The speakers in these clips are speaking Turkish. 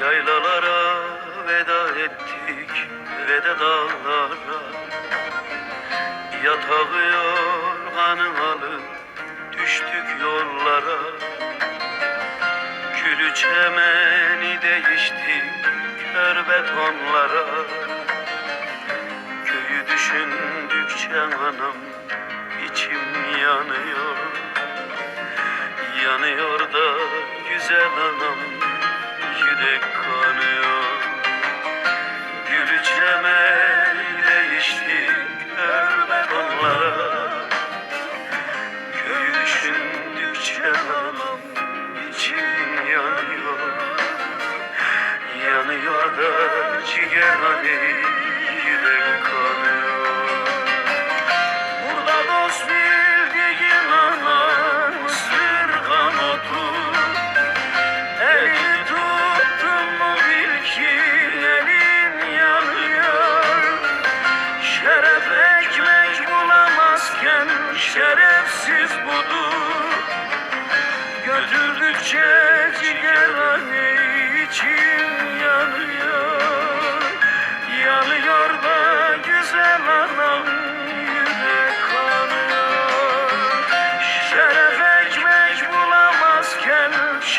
Yaylalara veda ettik ve de dağlara. Yatağı yorganı alıp düştük yollara. Külü çemeni değiştik kör betonlara. Köyü düşündükçe anam içim yanıyor. Yanıyor da güzel anam şerefsiz budur. Götürdükçe ciğerhane içim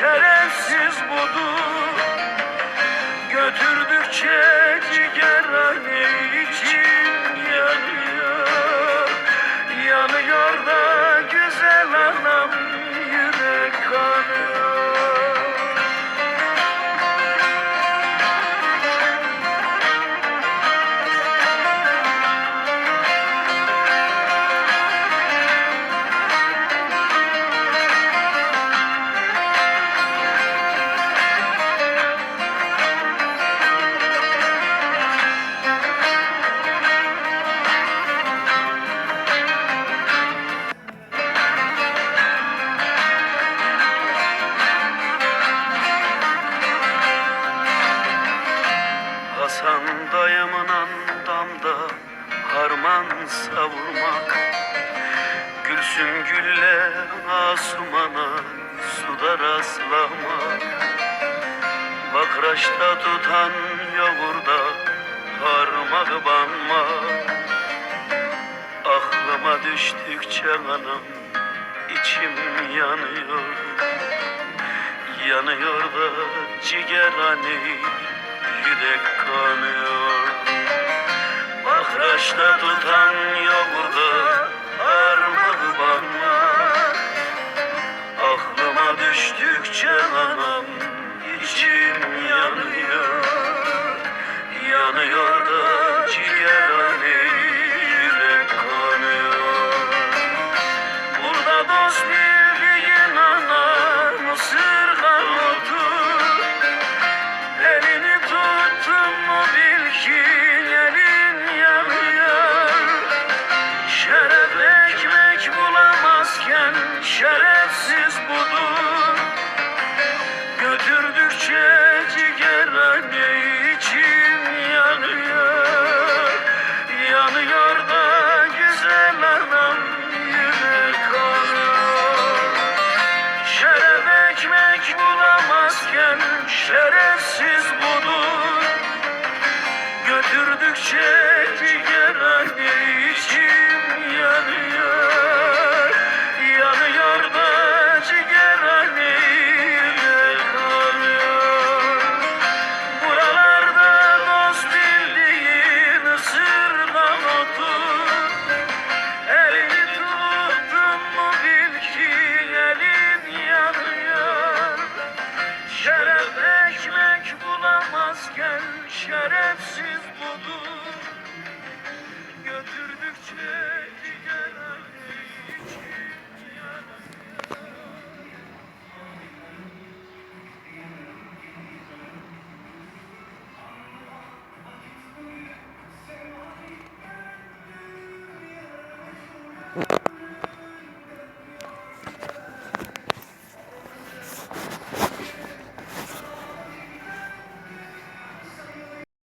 şerefsiz budur. Götürdükçe andamda harman savurmak Gülsüm gülle asumana suda rastlamak. Bakraçta tutan yoğurda parmağı banmak Aklıma düştükçe anam içim yanıyor. Yanıyor da ciğer hani yürek kanıyor Bahraçta tutan yoğurda parmağı şerefsiz budur Götürdükçe ciğerhane güzel şerefsiz budur Götürdükçe